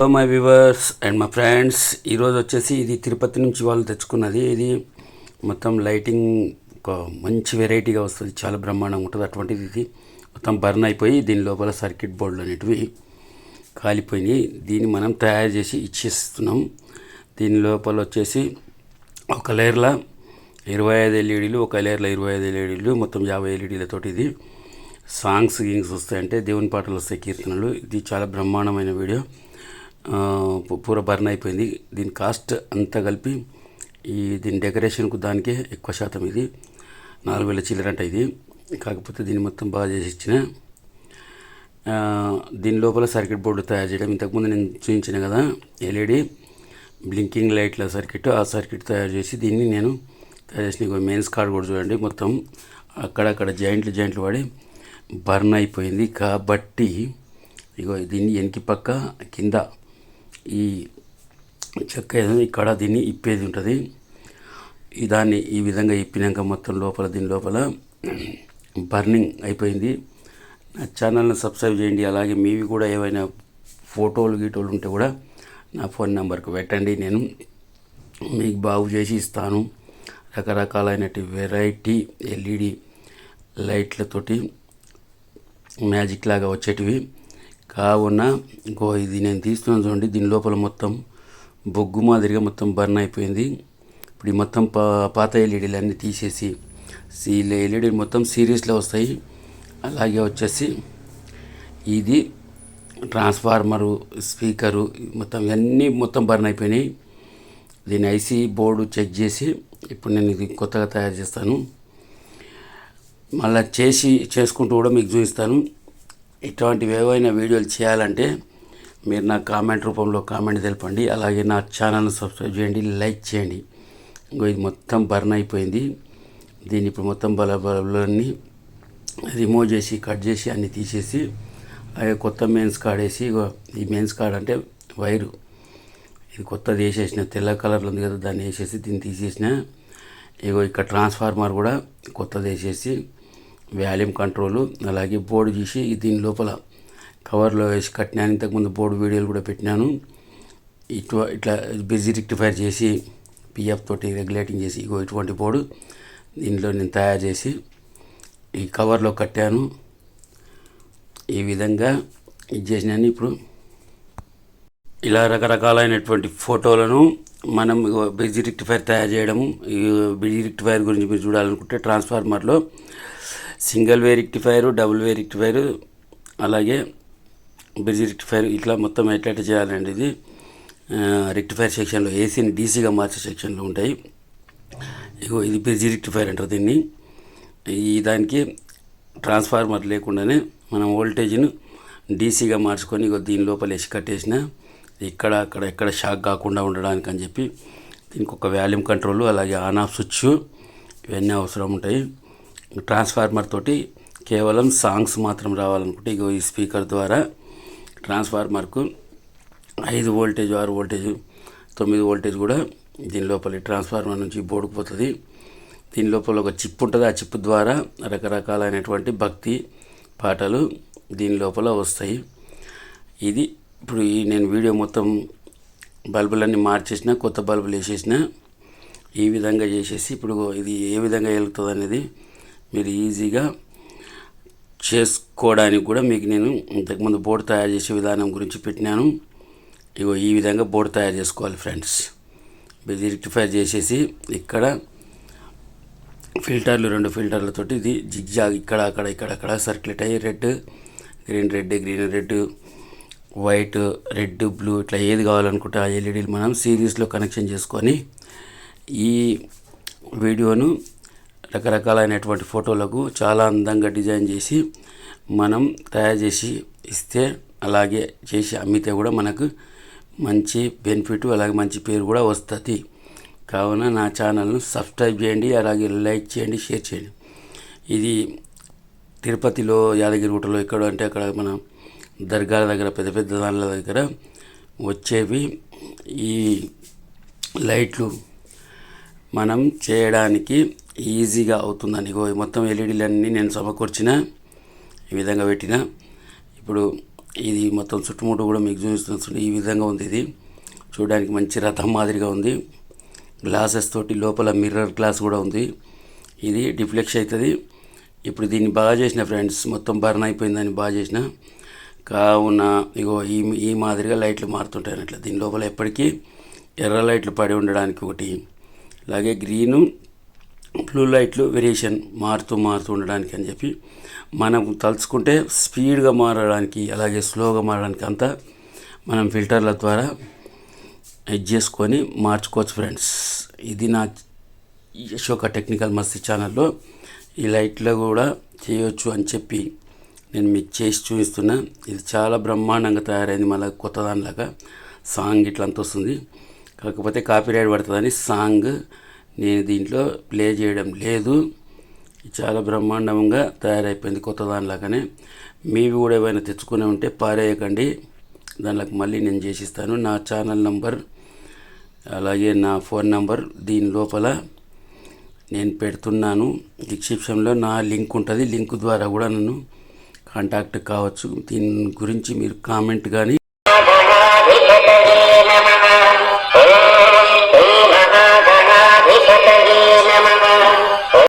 Hello my viewers and మా friends ఈరోజు వచ్చేసి ఇది తిరుపతి నుంచి వాళ్ళు తెచ్చుకున్నది. ఇది మొత్తం లైటింగ్ ఒక మంచి వెరైటీగా వస్తుంది. చాలా బ్రహ్మాండంగా ఉంటుంది. అటువంటిది ఇది. మొత్తం బర్న్ అయిపోయి దీని లోపల సర్క్యూట్ బోర్డులు అనేటివి కాలిపోయినాయి. దీన్ని మనం తయారు చేసి ఇచ్చేస్తున్నాం. దీని లోపల వచ్చేసి ఒక లేయర్లో ఇరవై ఐదు ఎల్ఈడీలు ఒక లేయర్లో ఇరవై ఐదు ఎల్ఈడీలు మొత్తం యాభై ఎల్ఈడీలతోటి ఇది. సాంగ్స్ గింగ్స్ వస్తాయంటే దేవుని పాటలు వస్తాయి కీర్తనలు. ఇది చాలా బ్రహ్మాండమైన వీడియో. పూర బర్న్ అయిపోయింది. దీని కాస్ట్ అంతా కలిపి ఈ దీని డెకరేషన్కు దానికే ఎక్కువ శాతం ఇది. నాలుగు వేల చిల్లరంట ఇది. కాకపోతే దీన్ని మొత్తం బాగా చేసి ఇచ్చిన. దీని లోపల సర్క్యూట్ బోర్డు తయారు చేయడం. ఇంతకుముందు నేను చూపించిన కదా ఎల్ఈడి బ్లింకింగ్ లైట్ల సర్క్యూట్ ఆ సర్క్యూట్ తయారు చేసి దీన్ని నేను తయారు చేసిన. మెయిన్స్ కార్డ్ కూడా చూడండి మొత్తం. అక్కడక్కడ జాయింట్లు జాయింట్లు పడి బర్న్ అయిపోయింది. కాబట్టి ఇగో దీన్ని వెనక్కి పక్క కింద ఈ చెక్క ఇక్కడ దీన్ని ఇప్పేది ఉంటుంది. ఈ దాన్ని ఈ విధంగా ఇప్పినాక మొత్తం లోపల దీని లోపల బర్నింగ్ అయిపోయింది. నా ఛానల్ని సబ్స్క్రైబ్ చేయండి. అలాగే మీవి కూడా ఏవైనా ఫోటోలు గీటోలు ఉంటే కూడా నా ఫోన్ నెంబర్కి పెట్టండి. నేను మీకు బాగు చేసి ఇస్తాను. రకరకాలైనటి వెరైటీ ఎల్ఈడి లైట్లతోటి మ్యాజిక్ లాగా వచ్చేటివి. కావున గో ఇది నేను తీస్తున్నాను చూడండి. దీని లోపల మొత్తం బొగ్గు మాదిరిగా మొత్తం బర్న్ అయిపోయింది. ఇప్పుడు ఈ మొత్తం పా పాత ఎల్ఈడీలు అన్నీ తీసేసి సీ ఎల్ఈడి మొత్తం సిరీస్లో వస్తాయి. అలాగే వచ్చేసి ఇది ట్రాన్స్ఫార్మరు స్పీకరు మొత్తం ఇవన్నీ మొత్తం బర్న్ అయిపోయినాయి. దీని ఐసీ బోర్డు చెక్ చేసి ఇప్పుడు నేను ఇది కొత్తగా తయారు చేస్తాను. మళ్ళీ చేసి చేసుకుంటూ కూడా మీకు చూపిస్తాను. ఇటువంటివి ఏవైనా వీడియోలు చేయాలంటే మీరు నా కామెంట్ రూపంలో కామెంట్ తెలపండి. అలాగే నా ఛానల్ని సబ్స్క్రైబ్ చేయండి లైక్ చేయండి. ఇంకో ఇది మొత్తం బర్న్ అయిపోయింది. దీన్ని ఇప్పుడు మొత్తం బల బలన్నీ రిమూవ్ చేసి కట్ చేసి అన్ని తీసేసి అలాగే కొత్త మెయిన్స్ కార్డ్ వేసి ఈ మెయిన్స్ కార్డ్ అంటే వైరు. ఇది కొత్తది వేసేసిన తెల్ల కలర్లో ఉంది కదా దాన్ని వేసేసి దీన్ని తీసేసిన. ఇగో ఇక్కడ ట్రాన్స్ఫార్మర్ కూడా కొత్తది వేసేసి వాల్యూమ్ కంట్రోలు అలాగే బోర్డు తీసి దీని లోపల కవర్లో వేసి కట్టినాను. ఇంతకుముందు బోర్డు వీడియోలు కూడా పెట్టినాను. ఇటు ఇట్లా బిజీ రెక్టిఫైర్ చేసి పిఎఫ్ తోటి రెగ్యులేటింగ్ చేసి ఇగో ఇటువంటి బోర్డు దీనిలో నేను తయారు చేసి ఈ కవర్లో కట్టాను. ఈ విధంగా ఇది చేసినాను ఇప్పుడు. ఇలా రకరకాలైనటువంటి ఫోటోలను మనం బిజీ రెక్టిఫైర్ తయారు చేయడము ఈ బిజీ రెక్టిఫైర్ గురించి మీరు చూడాలనుకుంటే ట్రాన్స్ఫార్మర్లో single way rectifier double way rectifier అలాగే బ్రిడ్జ్ రెక్టిఫైర్ ఇట్లా మొత్తం ఎట్లా చేయాలండి ఇది రెక్టిఫైర్ సెక్షన్లో ఏసీని డీసీగా మార్చే సెక్షన్లో ఉంటాయి. ఇగో ఇది బ్రిడ్జ్ రెక్టిఫైర్ అంటారు దీన్ని. ఈ దానికి ట్రాన్స్ఫార్మర్ లేకుండానే మనం వోల్టేజ్ను డీసీగా మార్చుకొని ఇగో దీని లోపల వేసి కట్టేసిన ఇక్కడ అక్కడ ఎక్కడ షాక్ కాకుండా ఉండడానికి అని చెప్పి దీనికి ఒక వాల్యూమ్ కంట్రోల్ అలాగే ఆన్ ఆఫ్ స్విచ్ ఇవన్నీ అవసరం ఉంటాయి. ట్రాన్స్ఫార్మర్ తోటి కేవలం సాంగ్స్ మాత్రం రావాలనుకుంటే ఇగో ఈ స్పీకర్ ద్వారా ట్రాన్స్ఫార్మర్కు ఐదు వోల్టేజ్ ఆరు వోల్టేజ్ తొమ్మిది వోల్టేజ్ కూడా దీని లోపల ఈ ట్రాన్స్ఫార్మర్ నుంచి బోర్డుకు పోతుంది. దీని లోపల ఒక చిప్ ఉంటుంది. ఆ చిప్ ద్వారా రకరకాలైనటువంటి భక్తి పాటలు దీని లోపల వస్తాయి. ఇది ఇప్పుడు ఈ నేను వీడియో మొత్తం బల్బులన్నీ మార్చేసిన కొత్త బల్బులు వేసేసిన ఈ విధంగా చేసేసి ఇప్పుడు ఇది ఏ విధంగా వెళ్తుంది అనేది మీరు ఈజీగా చేసుకోవడానికి కూడా మీకు నేను ఇంతకుముందు బోర్డు తయారు చేసే విధానం గురించి పెట్టినాను. ఇగో ఈ విధంగా బోర్డు తయారు చేసుకోవాలి ఫ్రెండ్స్. ఇది రెక్టిఫైర్ చేసేసి ఇక్కడ ఫిల్టర్లు రెండు ఫిల్టర్లతోటి ఇది జిగ్జాగ్ ఇక్కడ అక్కడ ఇక్కడ అక్కడ సర్క్యులేట్ అయ్యి red green red green red white red blue ఇట్లా ఏది కావాలనుకుంటే ఆ ఎల్ఈడీలు మనం సిరీస్లో కనెక్షన్ చేసుకొని ఈ వీడియోను రకరకాలైనటువంటి ఫోటోలకు చాలా అందంగా డిజైన్ చేసి మనం తయారు చేసి ఇస్తే అలాగే చేసి అమ్మితే కూడా మనకు మంచి బెనిఫిట్ అలాగే మంచి పేరు కూడా వస్తుంది. కావున నా ఛానల్ను సబ్స్క్రైబ్ చేయండి అలాగే లైక్ చేయండి షేర్ చేయండి. ఇది తిరుపతిలో యాదగిరిగుట్టలో ఎక్కడ అంటే అక్కడ మన దర్గాల దగ్గర పెద్ద పెద్ద దానిల దగ్గర వచ్చేవి ఈ లైట్లు. మనం చేయడానికి ఈజీగా అవుతుందని ఇగో మొత్తం ఎల్ఈడీలన్నీ నేను సమకూర్చిన ఈ విధంగా పెట్టిన. ఇప్పుడు ఇది మొత్తం చుట్టుముట్టు కూడా మీకు చూపిస్తుంది ఈ విధంగా ఉంది ఇది. చూడడానికి మంచి రథం మాదిరిగా ఉంది. గ్లాసెస్ తోటి లోపల మిర్రర్ గ్లాస్ కూడా ఉంది. ఇది డిఫ్లెక్స్ అవుతుంది. ఇప్పుడు దీన్ని బాగా చేసిన ఫ్రెండ్స్ మొత్తం బర్న్ అయిపోయిందని బాగా చేసిన. కావున ఇగో ఈ ఈ మాదిరిగా లైట్లు మారుతుంటాయి అట్లా దీని లోపల ఎప్పటికీ ఎర్ర లైట్లు పడి ఉండడానికి ఒకటి. అలాగే గ్రీను బ్లూ లైట్లు వేరియేషన్ మారుతూ మారుతూ ఉండడానికి అని చెప్పి మనం తలుచుకుంటే స్పీడ్గా మారడానికి అలాగే స్లోగా మారడానికి అంతా మనం ఫిల్టర్ల ద్వారా ఎడ్ చేసుకొని మార్చుకోవచ్చు ఫ్రెండ్స్. ఇది నా యశోక టెక్నికల్ మస్తి ఛానల్లో ఈ లైట్లో కూడా చేయొచ్చు అని చెప్పి నేను మీకు చేసి చూపిస్తున్నా. ఇది చాలా బ్రహ్మాండంగా తయారైంది మళ్ళీ కొత్త దానిలాగా సాంగ్ ఇట్లా అంత వస్తుంది. కాకపోతే కాపీరైట్ పడుతుందని సాంగ్ నేను దీంట్లో ప్లే చేయడం లేదు. చాలా బ్రహ్మాండంగా తయారైపోయింది కొత్త దానిలాగానే. మీవి కూడా ఏమైనా తెచ్చుకునే ఉంటే పారేయకండి. దానిలోకి మళ్ళీ నేను చేసిస్తాను. నా ఛానల్ నంబర్ అలాగే నా ఫోన్ నంబర్ దీని లోపల నేను పెడుతున్నాను. డిస్క్రిప్షన్లో నా లింక్ ఉంటుంది. లింక్ ద్వారా కూడా నన్ను కాంటాక్ట్ కావచ్చు. దీని గురించి మీరు కామెంట్ కానీ